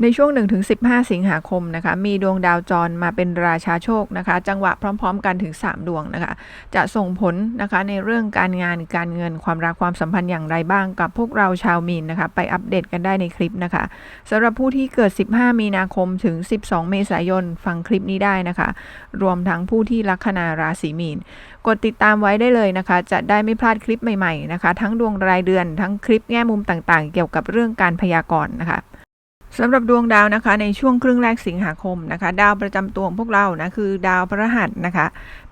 ในช่วง 1-15 สิงหาคมนะคะมีดวงดาวจรมาเป็นราชาโชคนะคะ จังหวะพร้อม ๆ กันถึง 3 ดวงนะคะ จะส่งผลนะคะในเรื่องการงานการเงินความรักความสัมพันธ์อย่างไรบ้างกับพวกเราชาวมีนนะคะ ไปอัปเดตกันได้ในคลิปนะคะสำหรับผู้ที่เกิด 15 มีนาคมถึง 12 เมษายนฟังคลิปนี้ได้นะคะ รวมทั้งผู้ที่ลัคนาราศีมีน กดติดตามไว้ได้เลยนะคะ จะได้ไม่พลาดคลิปใหม่ๆนะคะ ทั้งดวงรายเดือนทั้งคลิปแง่มุมต่างๆ เกี่ยวกับเรื่องการพยากรณ์นะคะ สำหรับดวงดาวนะคะในช่วงครึ่งแรกสิงหาคมนะคะ ดาวประจำตัวของพวกเรานะคือดาวพระหัสนะคะ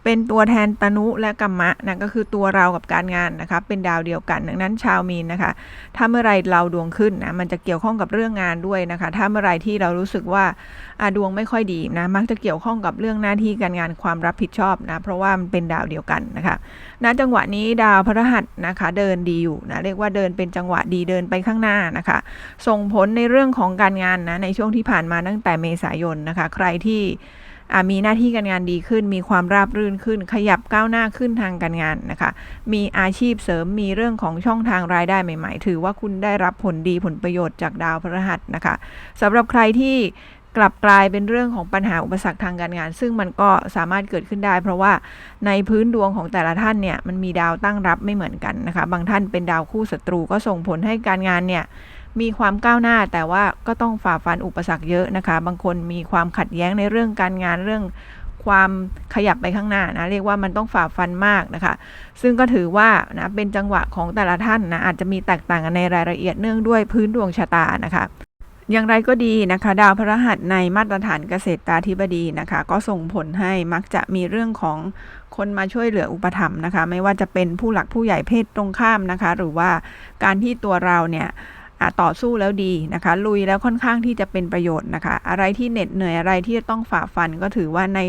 เป็นตัวแทนตนุและกัมมะนะก็คือตัวเรากับการงานนะคะเป็นดาวเดียวกัน ดังนั้นชาวมีนนะคะ ถ้าเมื่อไรเราดวงขึ้นนะมันจะเกี่ยวข้องกับเรื่องงานด้วยนะคะ ถ้าเมื่อไรที่เรารู้สึกว่าอาดวงไม่ค่อยดีนะมักจะเกี่ยวข้องกับเรื่องหน้าที่การงานความรับผิดชอบนะเพราะว่ามันเป็นดาวเดียวกันนะคะณจังหวะนี้ดาวพฤหัสนะคะเดินดีอยู่นะเรียกว่าเดินเป็นจังหวะดีเดินไปข้างหน้านะคะ ส่งผลในเรื่องของการงานนะในช่วงที่ผ่านมาตั้งแต่เมษายนนะคะ ใครที่ มีหน้าที่การงานดีขึ้น มีความราบรื่นขึ้น ขยับก้าวหน้าขึ้นทางการงานนะคะ มีอาชีพเสริมมีเรื่องของช่องทางรายได้ใหม่ ๆ ถือว่าคุณได้รับผลดีผลประโยชน์จากดาวพฤหัสนะคะสำหรับใครที่กลับกลายเป็นเรื่องของปัญหาอุปสรรคทางการงาน ซึ่งมันก็สามารถเกิดขึ้นได้ เพราะว่าในพื้นดวงของแต่ละท่านเนี่ยมันมีดาวตั้งรับไม่เหมือนกันนะคะ บางท่านเป็นดาวคู่ศัตรูก็ส่งผลให้การงานเนี่ย มีความก้าวหน้าแต่ว่าก็ต้องฝ่าฟันอุปสรรคเยอะนะคะ บางคนมีความขัดแย้งในเรื่องการงานเรื่องความขยับไปข้างหน้านะเรียกว่ามันต้องฝ่าฟันมากนะคะ ซึ่งก็ถือว่านะเป็นจังหวะของแต่ละท่านนะอาจจะมีแตกต่างกันในรายละเอียดเนื่องด้วยพื้นดวงชะตานะคะอย่างไรก็ดีนะคะ ดาวพฤหัสในมาตรฐานเกษตรตาธิบดีนะคะ ก็ส่งผลให้มักจะมีเรื่องของคนมาช่วยเหลืออุปถัมภ์นะคะ ไม่ว่าจะเป็นผู้หลักผู้ใหญ่เพศตรงข้ามนะคะ หรือว่าการที่ตัวเราเนี่ย ต่อสู้แล้วดีนะคะ ลุยแล้วค่อนข้างที่จะเป็นประโยชน์นะคะ อะไรที่เหน็ดเหนื่อยอะไรที่จะต้องฝ่าฟันก็ถือว่าใน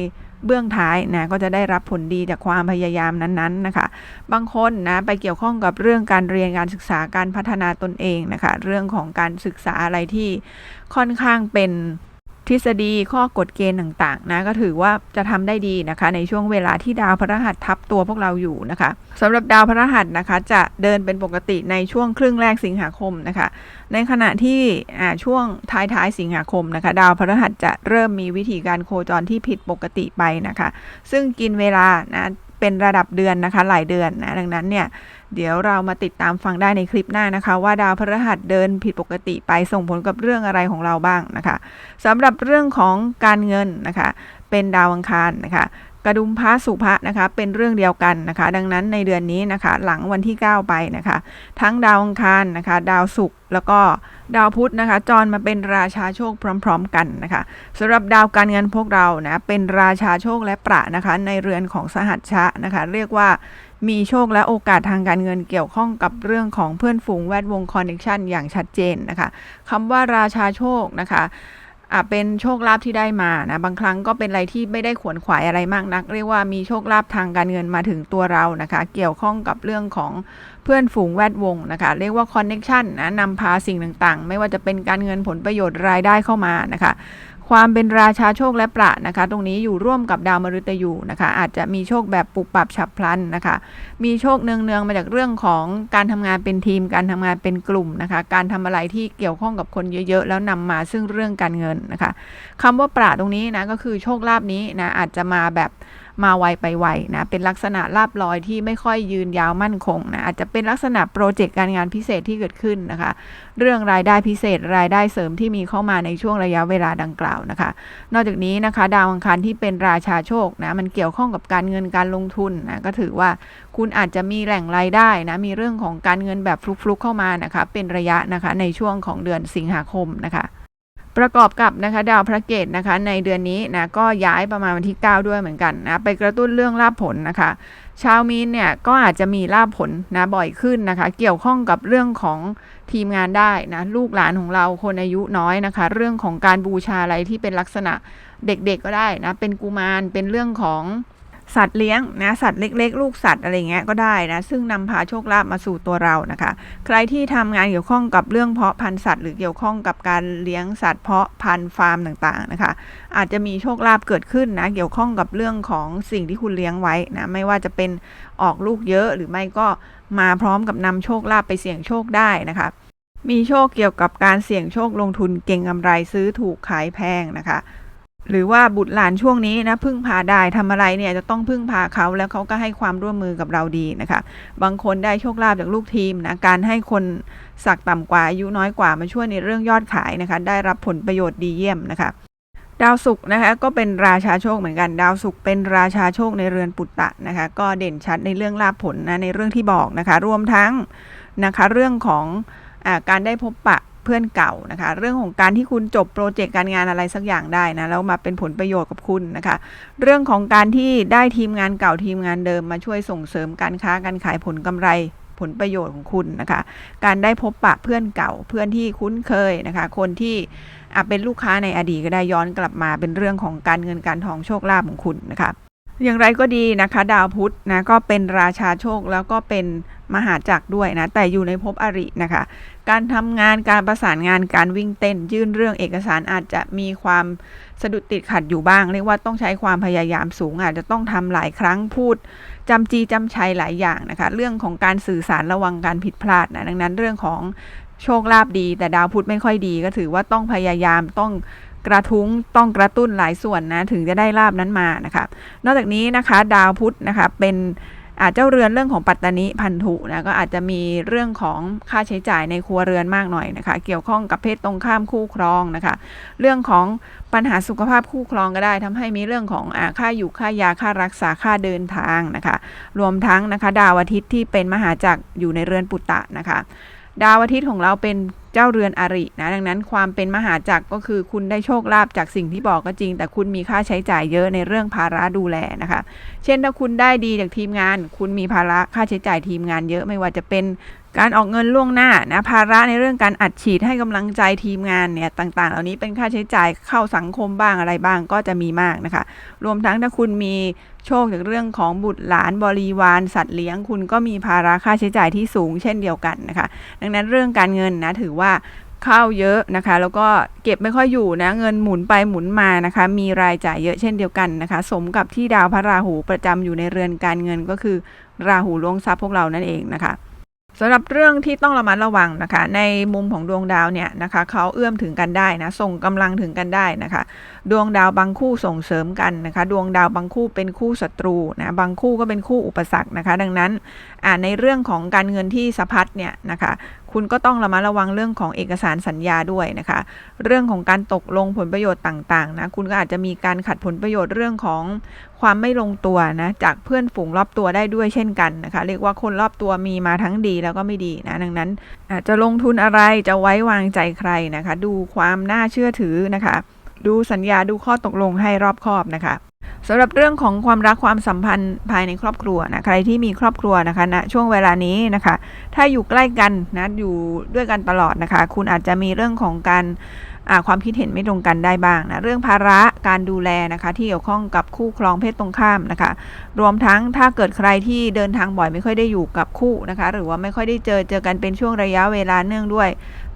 เบื้องท้ายนะก็จะได้รับผลดีจากความพยายามนั้นๆนะคะ บางคนนะไปเกี่ยวข้องกับเรื่องการเรียนการศึกษาการพัฒนาตนเองนะคะ เรื่องของการศึกษาอะไรที่ค่อนข้างเป็น ทฤษฎีข้อกฎเกณฑ์ต่างๆนะก็ถือว่าจะทำได้ดีนะคะ ในช่วงเวลาที่ดาวพฤหัสทับตัวพวกเราอยู่นะคะสำหรับดาวพฤหัสนะคะ จะเดินเป็นปกติในช่วงครึ่งแรกสิงหาคมนะคะ ในขณะที่ช่วงท้ายๆสิงหาคมนะคะ ดาวพฤหัสจะเริ่มมีวิธีการโคจรที่ผิดปกติไปนะคะ ซึ่งกินเวลานะเป็นระดับเดือนนะคะหลายเดือนนะดังนั้นเนี่ย เดี๋ยวเรามาติดตามฟังได้ในคลิปหน้านะคะ ว่าดาวพฤหัสเดินผิดปกติไปส่งผลกับเรื่องอะไรของเราบ้างนะคะสำหรับเรื่องของการเงินนะคะ เป็นดาวอังคารนะคะ กระดุมพระสุภะนะคะ เป็นเรื่องเดียวกันนะคะ ดังนั้นในเดือนนี้นะคะ หลังวันที่ 9 ไปนะคะ ทั้งดาวอังคารนะคะ ดาวศุกร์แล้วก็ดาวพุธนะคะ จรมาเป็นราชาโชคพร้อม ๆ กันนะคะสำหรับดาวการเงินพวกเรานะเป็นราชาโชคและประนะคะ ในเรือนของสหัชชะนะคะ เรียกว่ามีโชคและโอกาสทางการเงินเกี่ยวข้องกับเรื่องของเพื่อนฝูงแวดวงคอนเนคชันอย่างชัดเจนนะคะคำว่าราชาโชคนะคะ อะเป็นโชคลาภที่ได้มานะบางครั้งก็เป็นอะไรที่ไม่ได้ขวนขวายอะไรมากนัก เรียกว่ามีโชคลาภทางการเงินมาถึงตัวเรานะคะ เกี่ยวข้องกับเรื่องของเพื่อนฝูงแวดวงนะคะ เรียกว่าคอนเน็ชันนะนำพาสิ่งต่างๆ ไม่ว่าจะเป็นการเงินผลประโยชน์รายได้เข้ามานะคะ ความเป็นราชาโชคและประนะคะ ตรงนี้อยู่ร่วมกับดาวมฤตยูนะคะ อาจจะมีโชคแบบปุบปับฉับพลันนะคะ มีโชคเนืองๆมาจากเรื่องของการทำงานเป็นทีม การทำงานเป็นกลุ่มนะคะ การทำอะไรที่เกี่ยวข้องกับคนเยอะๆ แล้วนำมาซึ่งเรื่องการเงินนะคะคำว่าประตรงนี้นะก็คือโชคลาภนี้นะอาจจะมาแบบ มาไวไปไวนะเป็นลักษณะลาบลอยที่ไม่ค่อยยืนยาวมั่นคงนะอาจจะเป็นลักษณะโปรเจกต์การงานพิเศษที่เกิดขึ้นนะคะ เรื่องรายได้พิเศษรายได้เสริมที่มีเข้ามาในช่วงระยะเวลาดังกล่าวนะคะ นอกจากนี้นะคะดาวอังคารที่เป็นราชาโชคนะมันเกี่ยวข้องกับการเงินการลงทุนนะก็ถือว่าคุณอาจจะมีแหล่งรายได้นะมีเรื่องของการเงินแบบฟลุกๆเข้ามานะคะเป็นระยะนะคะในช่วงของเดือนสิงหาคมนะคะ ประกอบกับนะคะดาวพระเกตนะคะในเดือนนี้นะก็ย้ายประมาณวันที่ 9 ด้วยเหมือนกันนะไปกระตุ้นเรื่องลาบผลนะคะ ชาวมีนเนี่ยก็อาจจะมีลาบผลนะบ่อยขึ้นนะคะ เกี่ยวข้องกับเรื่องของทีมงานได้นะลูกหลานของเราคนอายุน้อยนะคะ เรื่องของการบูชาอะไรที่เป็นลักษณะเด็กๆก็ได้นะเป็นกุมารเป็นเรื่องของ สัตว์เลี้ยงนะสัตว์เล็ก ๆ ลูกสัตว์อะไรเงี้ยก็ได้นะซึ่งนำพาโชคลาภมาสู่ตัวเรานะคะ ใครที่ทำงานเกี่ยวข้องกับเรื่องเพาะพันธุ์สัตว์หรือเกี่ยวข้องกับการเลี้ยงสัตว์เพาะพันธุ์ฟาร์มต่างๆนะคะ อาจจะมีโชคลาภเกิดขึ้นนะเกี่ยวข้องกับเรื่องของสิ่งที่คุณเลี้ยงไว้นะไม่ว่าจะเป็นออกลูกเยอะหรือไม่ก็มาพร้อมกับนำโชคลาภไปเสี่ยงโชคได้นะคะมีโชคเกี่ยวกับการเสี่ยงโชคลงทุนเก่งกำไรซื้อถูกขายแพงนะคะ หรือว่าบุตรหลานช่วงนี้นะพึ่งพาได้ทำอะไรเนี่ยจะต้องพึ่งพาเขาแล้วเขาก็ให้ความร่วมมือกับเราดีนะคะ บางคนได้โชคลาภจากลูกทีมนะการให้คนสักต่ำกว่าอายุน้อยกว่ามาช่วยในเรื่องยอดขายนะคะ ได้รับผลประโยชน์ดีเยี่ยมนะคะ ดาวศุกร์นะคะก็เป็นราชาโชคเหมือนกัน ดาวศุกร์เป็นราชาโชคในเรือนปุตตะนะคะ ก็เด่นชัดในเรื่องลาภผลนะในเรื่องที่บอกนะคะ รวมทั้งนะคะเรื่องของอการได้พบปะ เพื่อนเก่านะคะ เรื่องของการที่คุณจบโปรเจกต์การงานอะไรสักอย่างได้นะแล้วมาเป็นผลประโยชน์กับคุณนะคะ เรื่องของการที่ได้ทีมงานเก่าทีมงานเดิมมาช่วยส่งเสริมการค้าการขายผลกำไรผลประโยชน์ของคุณนะคะ การได้พบปะเพื่อนเก่าเพื่อนที่คุ้นเคยนะคะ คนที่อะเป็นลูกค้าในอดีตก็ได้ย้อนกลับมาเป็นเรื่องของการเงินการทองโชคลาภของคุณนะคะอย่างไรก็ดีนะคะ ดาวพุธนะก็เป็นราชาโชคแล้วก็เป็น มหาจักรด้วยนะ แต่อยู่ในภพอรินะคะ การทำงานการประสานงานการวิ่งเต้น ยื่นเรื่องเอกสารอาจจะมีความสะดุดติดขัดอยู่บ้าง เรียกว่าต้องใช้ความพยายามสูง อาจจะต้องทำหลายครั้งพูดจำจีจำชัยหลายอย่างนะคะ เรื่องของการสื่อสารระวังการผิดพลาดนะดังนั้นเรื่องของโชคลาภดี แต่ดาวพุธไม่ค่อยดีก็ถือว่าต้องพยายามต้องกระทุ้งต้องกระตุ้นหลายส่วนนะถึงจะได้ลาบนั้นมานะคะ นอกจากนี้นะคะ ดาวพุธนะคะเป็น อาเจ้าเรือนเรื่องของปัตตานิพันธุนะก็อาจจะมีเรื่องของค่าใช้จ่ายในครัวเรือนมากหน่อยนะคะ เกี่ยวข้องกับเพศตรงข้ามคู่ครองนะคะ เรื่องของปัญหาสุขภาพคู่ครองก็ได้ทำให้มีเรื่องของอค่าอยู่ค่ายาค่ารักษาค่าเดินทางนะคะ รวมทั้งนะคะ ดาวอาทิตย์ที่เป็นมหาจักรอยู่ในเรือนปุตตะนะคะ ดาวอาทิตย์ของเราเป็น เจ้าเรือนอรินะดังนั้นความเป็นมหาจักรก็คือคุณได้โชคลาภจากสิ่งที่บอกก็จริง แต่คุณมีค่าใช้จ่ายเยอะในเรื่องภาระดูแลนะคะ เช่นถ้าคุณได้ดีจากทีมงาน คุณมีภาระค่าใช้จ่ายทีมงานเยอะไม่ว่าจะเป็น การออกเงินล่วงหน้านะภาระในเรื่องการอัดฉีดให้กำลังใจทีมงานเนี่ยต่างๆ เหล่านี้เป็นค่าใช้จ่ายเข้าสังคมบ้างอะไรบ้างก็จะมีมากนะคะ รวมทั้งถ้าคุณมีโชคจากเรื่องของบุตรหลานบริวารสัตว์เลี้ยง คุณก็มีภาระค่าใช้จ่ายที่สูงเช่นเดียวกันนะคะ ดังนั้นเรื่องการเงินนะถือว่าเข้าเยอะนะคะ แล้วก็เก็บไม่ค่อยอยู่นะเงินหมุนไปหมุนมานะคะ มีรายจ่ายเยอะเช่นเดียวกันนะคะ สมกับที่ดาวพระราหูประจำอยู่ในเรือนการเงินก็คือ ราหูลวงทรัพย์พวกเรานั่นเองนะคะ สำหรับเรื่องที่ต้องระมัดระวังนะคะ ในมุมของดวงดาวเนี่ยนะคะเขาเอื้อมถึงกันได้นะ ส่งกำลังถึงกันได้นะคะ ดวงดาวบางคู่ส่งเสริมกันนะคะ ดวงดาวบางคู่เป็นคู่ศัตรูนะบางคู่ก็เป็นคู่อุปสรรคนะคะ ดังนั้นในเรื่องของการเงินที่สะพัดเนี่ยนะคะ คุณก็ต้องระมัดระวังเรื่องของเอกสารสัญญาด้วยนะคะ เรื่องของการตกลงผลประโยชน์ต่างๆนะ คุณก็อาจจะมีการขัดผลประโยชน์เรื่องของความไม่ลงตัวนะ จากเพื่อนฝูงรอบตัวได้ด้วยเช่นกันนะคะ เรียกว่าคนรอบตัวมีมาทั้งดีแล้วก็ไม่ดีนะ ดังนั้นอาจจะลงทุนอะไรจะไว้วางใจใครนะคะ ดูความน่าเชื่อถือนะคะ ดูสัญญาดูข้อตกลงให้รอบคอบนะคะ สำหรับเรื่องของความรักความสัมพันธ์ภายในครอบครัวนะใครที่มีครอบครัวนะคะณนะช่วงเวลานี้นะคะ ถ้าอยู่ใกล้กันนะอยู่ด้วยกันตลอดนะคะ คุณอาจจะมีเรื่องของการความคิดเห็นไม่ตรงกันได้บ้างนะเรื่องภาระการดูแลนะคะ ที่เกี่ยวข้องกับคู่ครองเพศตรงข้ามนะคะ รวมทั้งถ้าเกิดใครที่เดินทางบ่อยไม่ค่อยได้อยู่กับคู่นะคะ หรือว่าไม่ค่อยได้เจอเจอกันเป็นช่วงระยะเวลาเนื่องด้วย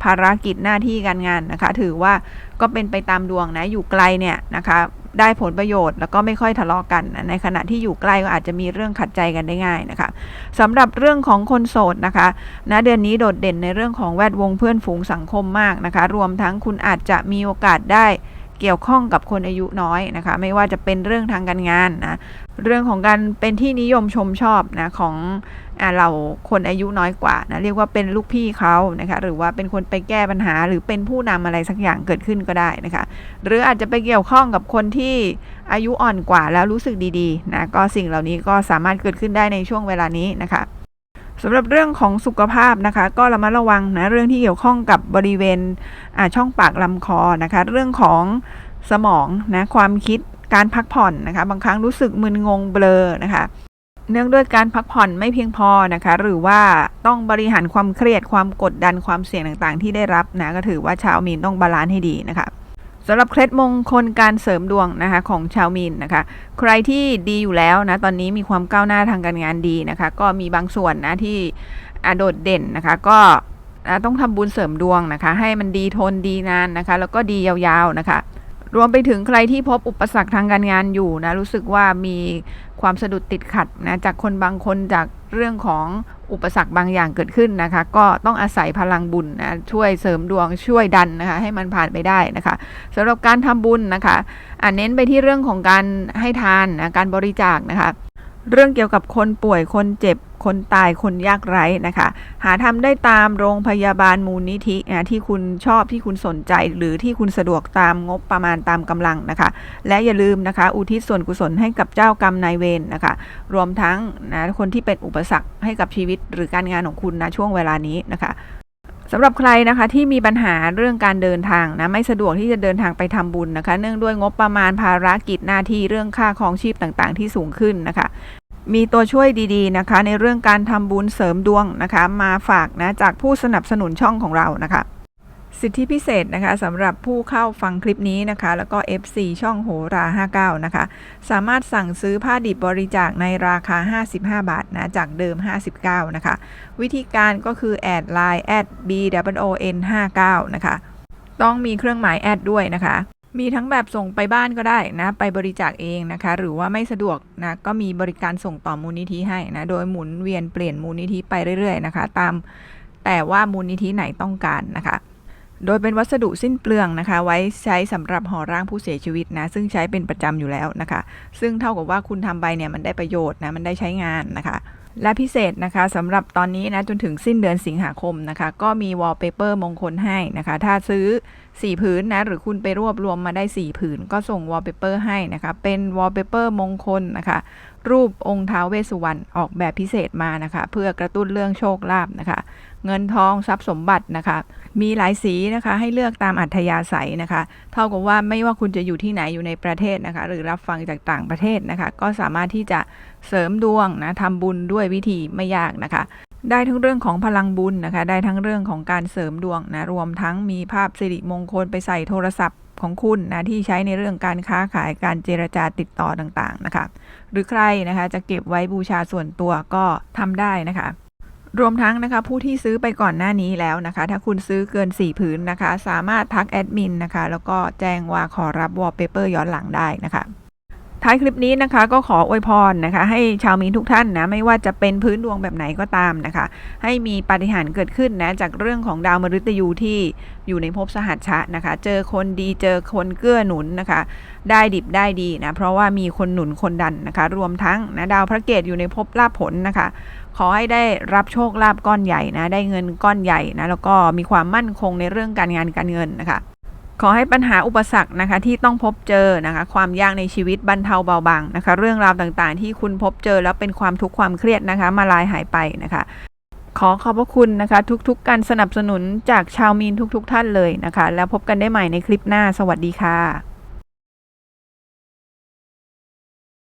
ภารกิจหน้าที่การงานนะคะ ถือว่าก็เป็นไปตามดวงนะอยู่ไกลเนี่ยนะคะ ได้ผลประโยชน์ แล้วก็ไม่ค่อยทะเลาะกกัน ในขณะที่อยู่ใกล้ก็อาจจะมีเรื่องขัดใจกันได้ง่ายนะคะสำหรับเรื่องของคนโสดนะคะณเดือนนี้โดดเด่นในเรื่องของแวดวงเพื่อนฝูงสังคมมากนะคะ รวมทั้งคุณอาจจะมีโอกาสได้เกี่ยวข้องกับคนอายุน้อยนะคะ ไม่ว่าจะเป็นเรื่องทางการงานนะเรื่องของการเป็นที่นิยมชมชอบนะของ เราคนอายุน้อยกว่านะเรียกว่าเป็นลูกพี่เขานะคะหรือว่าเป็นคนไปแก้ปัญหา หรือเป็นผู้นำอะไรสักอย่างเกิดขึ้นก็ได้นะคะ หรืออาจจะไปเกี่ยวข้องกับคนที่อายุอ่อนกว่าแล้วรู้สึกดีๆนะก็สิ่งเหล่านี้ก็สามารถเกิดขึ้นได้ในช่วงเวลานี้นะคะสำหรับเรื่องของสุขภาพนะคะ ก็ระมัดระวังนะเรื่องที่เกี่ยวข้องกับบริเวณช่องปากลำคอนะคะ เรื่องของสมองนะความคิดการพักผ่อนนะคะ บางครั้งรู้สึกมึนงงเบลอนะคะ เนื่องด้วยการพักผ่อนไม่เพียงพอนะคะ หรือว่าต้องบริหารความเครียดความกดดันความเสี่ยงต่างๆ ที่ได้รับนะก็ถือว่าชาวมีนต้องบาลานซ์ให้ดีนะคะสำหรับเคล็ดมงคลการเสริมดวงนะคะของชาวมีนนะคะ ใครที่ดีอยู่แล้วนะตอนนี้มีความก้าวหน้าทางการงานดีนะคะ ก็มีบางส่วนนะที่โดดเด่นนะคะ ก็ต้องทำบุญเสริมดวงนะคะ ให้มันดีทนดีนานนะคะ แล้วก็ดียาวๆนะคะ รวมไปถึงใครที่พบอุปสรรคทางการงานอยู่นะ รู้สึกว่ามีความสะดุดติดขัดนะจากคนบางคนจากเรื่องของอุปสรรคบางอย่างเกิดขึ้นนะคะ ก็ต้องอาศัยพลังบุญนะช่วยเสริมดวงช่วยดันนะคะ ให้มันผ่านไปได้นะคะสำหรับการทำบุญนะคะอ่าเน้นไปที่เรื่องของการให้ทานนะการบริจาคนะคะ เรื่องเกี่ยวกับคนป่วยคนเจ็บคนตายคนยากไร้นะคะ หาทำได้ตามโรงพยาบาลมูลนิธินะที่คุณชอบที่คุณสนใจ หรือที่คุณสะดวกตามงบประมาณตามกำลังนะคะ และอย่าลืมนะคะ อุทิศส่วนกุศลให้กับเจ้ากรรมนายเวรนะคะ รวมทั้งนะคนที่เป็นอุปสรรคให้กับชีวิตหรือการงานของคุณนะช่วงเวลานี้นะคะ สำหรับใครนะคะที่มีปัญหาเรื่องการเดินทางนะไม่สะดวกที่จะเดินทางไปทำบุญนะคะ เนื่องด้วยงบประมาณภารกิจหน้าที่เรื่องค่าครองชีพต่างๆ ที่สูงขึ้นนะคะ มีตัวช่วยดีๆนะคะ ในเรื่องการทำบุญเสริมดวงนะคะ มาฝากนะจากผู้สนับสนุนช่องของเรานะคะ สิทธิพิเศษนะคะสำหรับผู้เข้าฟังคลิปนี้นะคะ แล้วก็ FC ช่องโหรา 59 นะคะ สามารถสั่งซื้อผ้าดิบบริจาคในราคา 55 บาทนะจากเดิม 59 นะคะ วิธีการก็คือแอดไลน์แอด b w o n 59 นะคะ ต้องมีเครื่องหมายแอดด้วยนะคะ มีทั้งแบบส่งไปบ้านก็ได้นะ ไปบริจาคเองนะคะ หรือว่าไม่สะดวกนะ ก็มีบริการส่งต่อมูลนิธิให้นะ โดยหมุนเวียนเปลี่ยนมูลนิธิไปเรื่อยๆนะคะ ตามแต่ว่ามูลนิธิไหนต้องการนะคะ โดยเป็นวัสดุสิ้นเปลืองนะคะ ไว้ใช้สำหรับห่อร่างผู้เสียชีวิตนะ ซึ่งใช้เป็นประจำอยู่แล้วนะคะ ซึ่งเท่ากับว่าคุณทำไปเนี่ยมันได้ประโยชน์นะมันได้ใช้งานนะคะและพิเศษนะคะสำหรับตอนนี้นะจนถึงสิ้นเดือนสิงหาคมนะคะ ก็มีวอลเปเปอร์มงคลให้นะคะ ถ้าซื้อ 4 ผืนนะ หรือคุณไปรวบรวมมาได้ 4 ผืน ก็ส่งวอลเปเปอร์ให้นะคะ เป็นวอลเปเปอร์มงคลนะคะ รูปองค์ท้าวเวสสุวรรณออกแบบพิเศษมานะคะ เพื่อกระตุ้นเรื่องโชคลาภนะคะ เงินทองทรัพย์สมบัตินะคะ มีหลายสีนะคะ ให้เลือกตามอัธยาศัยนะคะ เท่ากับว่าไม่ว่าคุณจะอยู่ที่ไหนอยู่ในประเทศนะคะ หรือรับฟังจากต่างประเทศนะคะ ก็สามารถที่จะเสริมดวงนะทำบุญด้วยวิธีไม่ยากนะคะได้ทั้งเรื่องของพลังบุญนะคะ ได้ทั้งเรื่องของการเสริมดวงนะ รวมทั้งมีภาพสิริมงคลไปใส่โทรศัพท์ ของคุณนะที่ใช้ในเรื่องการค้าขายการเจรจาติดต่อต่างๆนะคะ หรือใครนะคะจะเก็บไว้บูชาส่วนตัวก็ทำได้นะคะรวมทั้งนะคะผู้ที่ซื้อไปก่อนหน้านี้แล้วนะคะ ถ้าคุณซื้อเกิน 4 ผืนนะคะ สามารถทักแอดมินนะคะ แล้วก็แจ้งว่าขอรับวอลเปเปอร์ย้อนหลังได้นะคะ ท้ายคลิปนี้นะคะ ก็ขออวยพรนะคะ ให้ชาวมีนทุกท่านนะไม่ว่าจะเป็นพื้นดวงแบบไหนก็ตามนะคะ ให้มีปาฏิหาริย์เกิดขึ้นนะจากเรื่องของดาวมฤตยูที่อยู่ในภพสหัชชะนะคะ เจอคนดีเจอคนเกื้อหนุนนะคะ ได้ดิบได้ดีนะเพราะว่ามีคนหนุนคนดันนะคะ รวมทั้งนะดาวพระเกตอยู่ในภพลาภผลนะคะ ขอให้ได้รับโชคลาภก้อนใหญ่นะได้เงินก้อนใหญ่นะแล้วก็มีความมั่นคงในเรื่องการงานการเงินนะคะ ขอให้ปัญหาอุปสรรคนะคะที่ต้องพบเจอนะคะ ความยากในชีวิตบรรเทาเบาบางนะคะ เรื่องราวต่างๆ ที่คุณพบเจอแล้วเป็นความทุกข์ความเครียดนะคะ มาลายหายไปนะคะ ขอขอบพระคุณนะคะ ทุกๆ การสนับสนุนจากชาวมีนทุกๆ ท่านเลยนะคะ แล้วพบกันได้ใหม่ในคลิปหน้า สวัสดีค่ะ